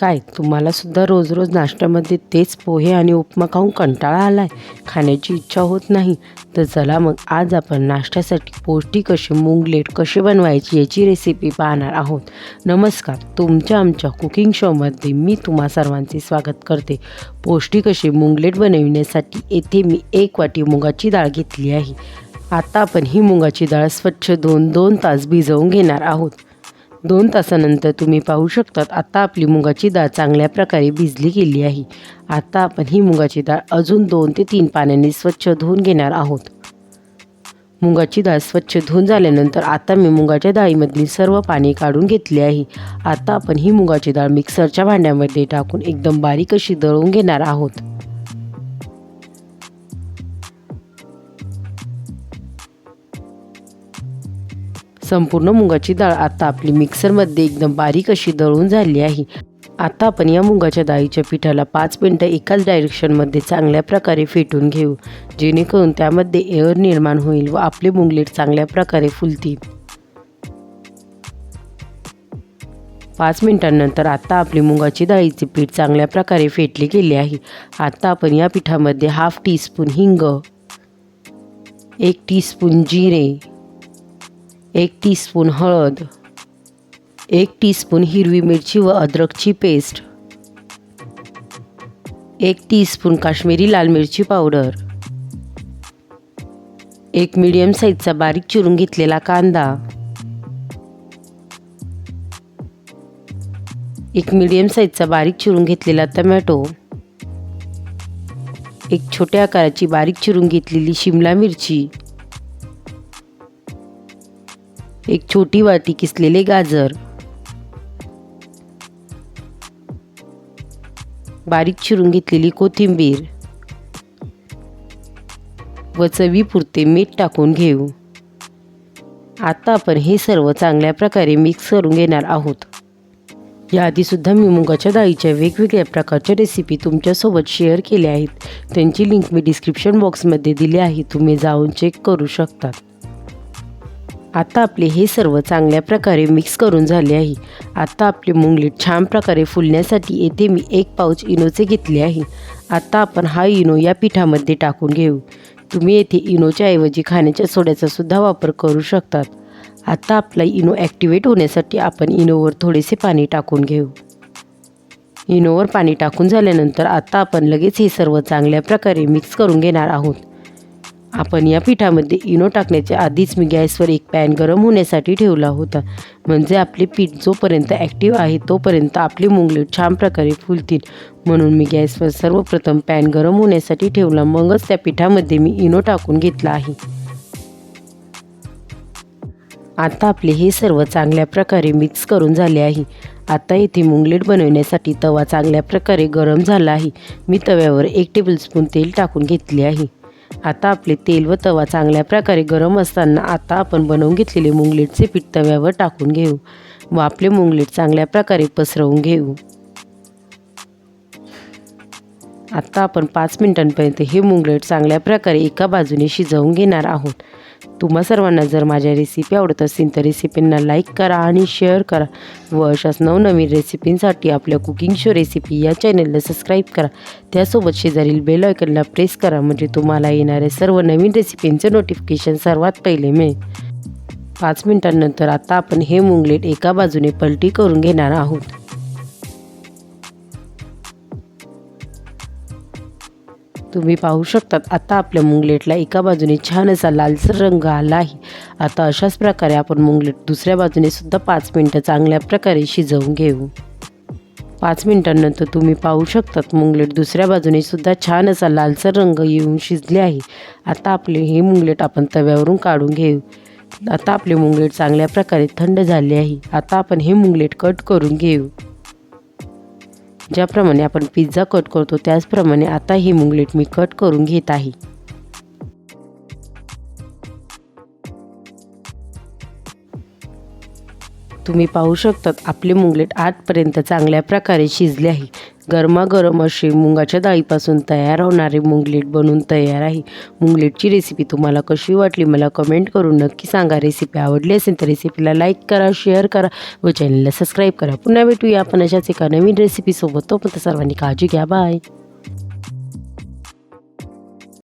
काय? तुम्हालासुद्धा रोज रोज नाश्त्यामध्ये तेच पोहे आणि उपमा खाऊन कंटाळा आला आहे खाण्याची इच्छा होत नाही. तर चला मग आज आपण नाश्त्यासाठी पौष्टिक असे मुंगलेट कसे बनवायची याची रेसिपी पाहणार आहोत. नमस्कार. तुमच्या आमच्या कुकिंग शोमध्ये मी तुम्हा सर्वांचे स्वागत करते. पौष्टिक असे मुंगलेट बनविण्यासाठी येथे मी एक वाटी मुगाची डाळ घेतली आहे. आता आपण ही मुगाची डाळ स्वच्छ धुवून दोन तास भिजवून घेणार आहोत. दोन तासानंतर तुम्ही पाहू शकतात आता आपली मुगाची डाळ चांगल्या प्रकारे भिजली गेली आहे. आता आपण ही मुगाची डाळ अजून दोन ते तीन पाण्याने स्वच्छ धुवून घेणार आहोत. मुगाची डाळ स्वच्छ धुवून झाल्यानंतर आता मी मुगाच्या डाळीमधली सर्व पाणी काढून घेतले आहे. आता आपण ही मुगाची डाळ मिक्सरच्या भांड्यामध्ये टाकून एकदम बारीक अशी दळून घेणार आहोत. संपूर्ण मुगाची डाळ आता आपली मिक्सरमध्ये एकदम बारीक अशी दळून झाली आहे. आता आपण या मुगाच्या डाळीच्या पिठाला पाच मिनटं एकाच डायरेक्शनमध्ये चांगल्या प्रकारे फेटून घेऊ. जेणेकरून त्यामध्ये एअर निर्माण होईल व आपले मुंगलेट चांगल्या प्रकारे फुलतील. पाच मिनिटांनंतर आता आपली मुगाची डाळीचे पीठ चांगल्या प्रकारे फेटले गेले आहे. आता आपण या पिठामध्ये हाफ टीस्पून हिंग एक टीस्पून जिरे एक टीस्पून हळद एक टीस्पून हिरवी मिरची व अद्रकची पेस्ट एक टीस्पून काश्मीरी लाल मिरची पावडर एक मीडियम साईजचा बारीक चिरून घेतलेला कांदा एक मीडियम साईजचा बारीक चिरून घेतलेला टमॅटो एक छोट्या आकाराची बारीक चिरून घेतलेली शिमला मिरची एक छोटी वाटी किसलेले गाजर. बारीक चिरून घेतलेली कोथिंबीर. व चवीपुरते मीठ टाकून घेऊ. आता आपण हे सर्व चांगल्या प्रकारे मिक्स करून घेणार आहोत. याआधीसुद्धा मी मुगाच्या डाळीच्या वेगवेगळ्या प्रकारच्या रेसिपी तुमच्यासोबत शेअर केल्या आहेत. त्यांची लिंक मी डिस्क्रिप्शन बॉक्समध्ये दिली आहे. तुम्ही जाऊन चेक करू शकतात. आता आपले हे सर्व चांगल्या प्रकारे मिक्स करून झाले आहे. आता आपली मुंगलीट छान प्रकारे फुलण्यासाठी येथे मी एक पाऊच इनोचे घेतले आहे. आता आपण हा इनो या पिठामध्ये टाकून घेऊ. तुम्ही येथे इनोच्या ऐवजी खाण्याच्या सोड्याचा सुद्धा वापर करू शकतात. आता आपला इनो ॲक्टिवेट होण्यासाठी आपण इनोवर थोडेसे पाणी टाकून घेऊ. इनोवर पाणी टाकून झाल्यानंतर आता आपण लगेच हे सर्व चांगल्या प्रकारे मिक्स करून घेणार आहोत. आपण या पिठामध्ये इनो टाकण्याच्या आधीच मी गॅसवर एक पॅन गरम होण्यासाठी ठेवला होता. म्हणजे आपले पीठ जोपर्यंत ॲक्टिव्ह आहे तोपर्यंत आपली मुंगलेट छान प्रकारे फुलतील. म्हणून मी गॅसवर सर्वप्रथम पॅन गरम होण्यासाठी ठेवला. मगच त्या पिठामध्ये मी इनो टाकून घेतला आहे. आता आपले हे सर्व चांगल्या प्रकारे मिक्स करून झाले आहे. आता इथे मुंगलेट बनवण्यासाठी तवा चांगल्या प्रकारे गरम झाला आहे. मी तव्यावर एक टेबलस्पून तेल टाकून घेतले आहे. आता आपले तेल व तवा चांगल्या प्रकारे गरम असताना आता आपण बनवून घेतलेले मुंगलेटचे पीठ तव्यावर टाकून घेऊ व आपले मुंगलेट चांगल्या प्रकारे पसरवून घेऊ. आत्ता आपण पाच मिनिटांपर्यंत हे मुंगलेट चांगल्या प्रकारे एका बाजूने शिजवून घेणार आहोत. तुम्हा सर्वांना जर माझ्या रेसिपी आवडत असतील तर रेसिपींना लाईक करा आणि शेअर करा व अशाच नवनवीन रेसिपींसाठी आपल्या कुकिंग शो रेसिपी या चॅनलला सबस्क्राईब करा. त्यासोबत शेजारील बेल आयकनला प्रेस करा म्हणजे तुम्हाला येणारे सर्व नवीन रेसिपींचे नोटिफिकेशन सर्वात पहिले मिळेल. पाच मिनिटांनंतर आता आपण हे मुंगलेट एका बाजूने पलटी करून घेणार आहोत. तुम्ही पाहू शकतात. आता आपल्या मुंगलेटला एका बाजूने छान असा लालसर रंग आला आहे. आता अशाच प्रकारे आपण मुंगलेट दुसऱ्या बाजूने सुद्धा पाच मिनटं चांगल्या प्रकारे शिजवून घेऊ. पाच मिनिटांनंतर तुम्ही पाहू शकतात मुंगलेट दुसऱ्या बाजूने सुद्धा छान असा लालसर रंग येऊन शिजले आहे. आता आपले हे मुंगलेट आपण तव्यावरून काढून घेऊ. आता आपले मुंगलेट चांगल्या प्रकारे थंड झाले आहे. आता आपण हे मुंगलेट कट करून घेऊ. ज्याप्रमाणे आपण पिझ्झा कट करतो त्याचप्रमाणे आता ही मुंगलेट मी कट करून घेत आहे. तुम्ही पाहू शकतात आपले मुंगलेट आजपर्यंत चांगल्या प्रकारे शिजले आहे. गरमागरम असे मुंगाच्या डाळीपासून तयार होणारे मुंगलेट बनवून तयार आहे. मुंगलेटची रेसिपी तुम्हाला कशी वाटली मला कमेंट करून नक्की सांगा. रेसिपी आवडली असेल तर रेसिपीला लाईक करा शेअर करा व चॅनलला सबस्क्राईब करा. पुन्हा भेटूया आपण अशाच एका नवीन रेसिपीसोबत तोपर्यंत सर्वांनी काळजी घ्या. बाय